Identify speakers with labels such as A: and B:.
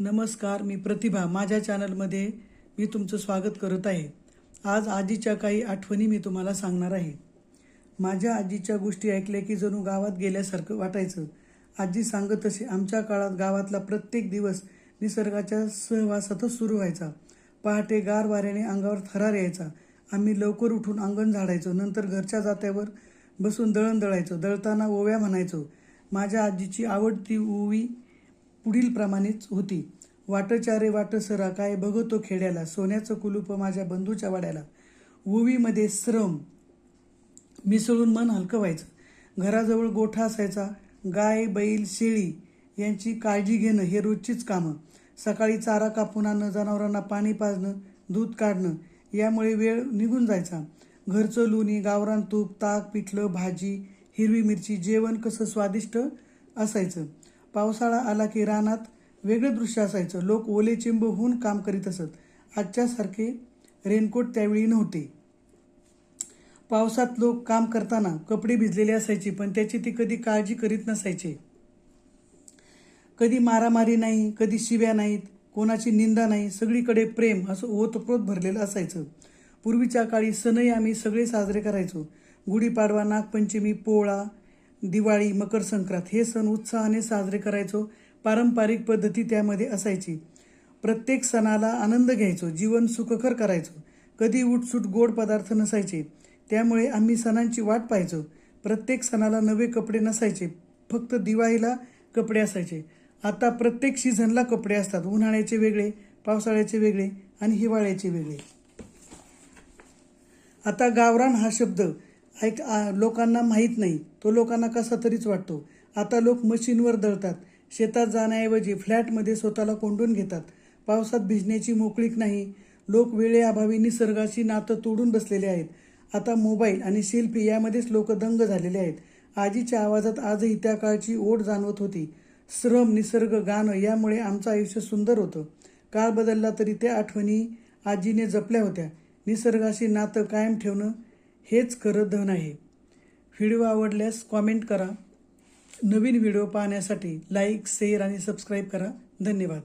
A: नमस्कार मी प्रतिभा. माझ्या चॅनलमध्ये मी तुमचं स्वागत करत आहे. आज आजीच्या काही आठवणी मी तुम्हाला सांगणार आहे. माझ्या आजीच्या गोष्टी ऐकल्या की जणू गावात गेल्यासारखं वाटायचं. आजी सांगत असे आमच्या काळात गावातला प्रत्येक दिवस निसर्गाच्या सहवासातच सुरू व्हायचा. पहाटे गार वाऱ्याने अंगावर थरार यायचा. आम्ही लवकर उठून अंगण झाडायचो. नंतर घरच्या जात्यावर बसून दळण दळायचो. दळताना ओव्या म्हणायचो. माझ्या आजीची आवडती ओवी पुढील प्रमाणेच होती वाटचारे वाटसरा काय बघतो खेड्याला? सोन्याचं कुलूप माझ्या बंधूच्या वाड्याला. ओवीमध्ये श्रम. मिसळून मन हलकं व्हायचं घराजवळ गोठा असायचा. गाय बैल शेळी यांची काळजी घेणं हे रोजचीच कामं. सकाळी चारा कापून आणणं जनावरांना पाणी पाजणं दूध काढणं यामुळे वेळ निघून जायचा. घरचं लोणी गावरान तूप ताक पिठलं भाजी हिरवी मिरची जेवण कसं स्वादिष्ट असायचं. पावसाळा आला की रानात वेगळं दृश्य असायचं. लोक ओले चिंब होऊन काम करीत असत. आजच्यासारखे रेनकोट त्यावेळी नव्हते. पावसात लोक काम करताना कपडे भिजलेले असायचे पण त्याची ती कधी काळजी करीत नसायचे. कधी मारामारी नाही कधी शिव्या नाहीत कोणाची निंदा नाही सगळीकडे प्रेम असं ओतप्रोत भरलेलं असायचं. पूर्वीच्या काळी सणही आम्ही सगळे साजरे करायचो. गुढीपाडवा नागपंचमी पोळा दिवाळी मकर संक्रांत हे सण उत्साहाने साजरे करायचो पारंपरिक पद्धती त्यामध्ये असायची. प्रत्येक सणाला आनंद घ्यायचो जीवन सुखकर करायचो. कधी उठसूट गोड पदार्थ नसायचे त्यामुळे आम्ही सणांची वाट पाहायचो. प्रत्येक सणाला नवे कपडे नसायचे फक्त दिवाळीला कपडे असायचे. आता प्रत्येक सीझनला कपडे असतात उन्हाळ्याचे वेगळे पावसाळ्याचे वेगळे आणि हिवाळ्याचे वेगळे. आता गावरान हा शब्द ऐक लोकांना माहीत नाही. तो लोकांना कसा तरीच वाटतो. आता लोक मशीनवर दळतात. शेतात जाण्याऐवजी फ्लॅटमध्ये स्वतःला कोंडून घेतात. पावसात भिजण्याची मोकळीक नाही. लोक वेळेअभावी निसर्गाशी नातं तोडून बसलेले आहेत. आता मोबाईल आणि शिल्पी यामध्येच लोक दंग झालेले आहेत. आजीच्या आवाजात आजही त्या काळची ओढ जाणवत होती. श्रम निसर्ग गाणं यामुळे आमचं आयुष्य सुंदर होतं. काळ बदलला तरी त्या आठवणी आजीने जपल्या होत्या. निसर्गाशी नातं कायम ठेवणं हेच खरं धन आहे. व्हिडिओ आवडल्यास कॉमेंट करा. नवीन व्हिडिओ पाहण्यासाठी लाईक शेअर आणि सबस्क्राईब करा. धन्यवाद.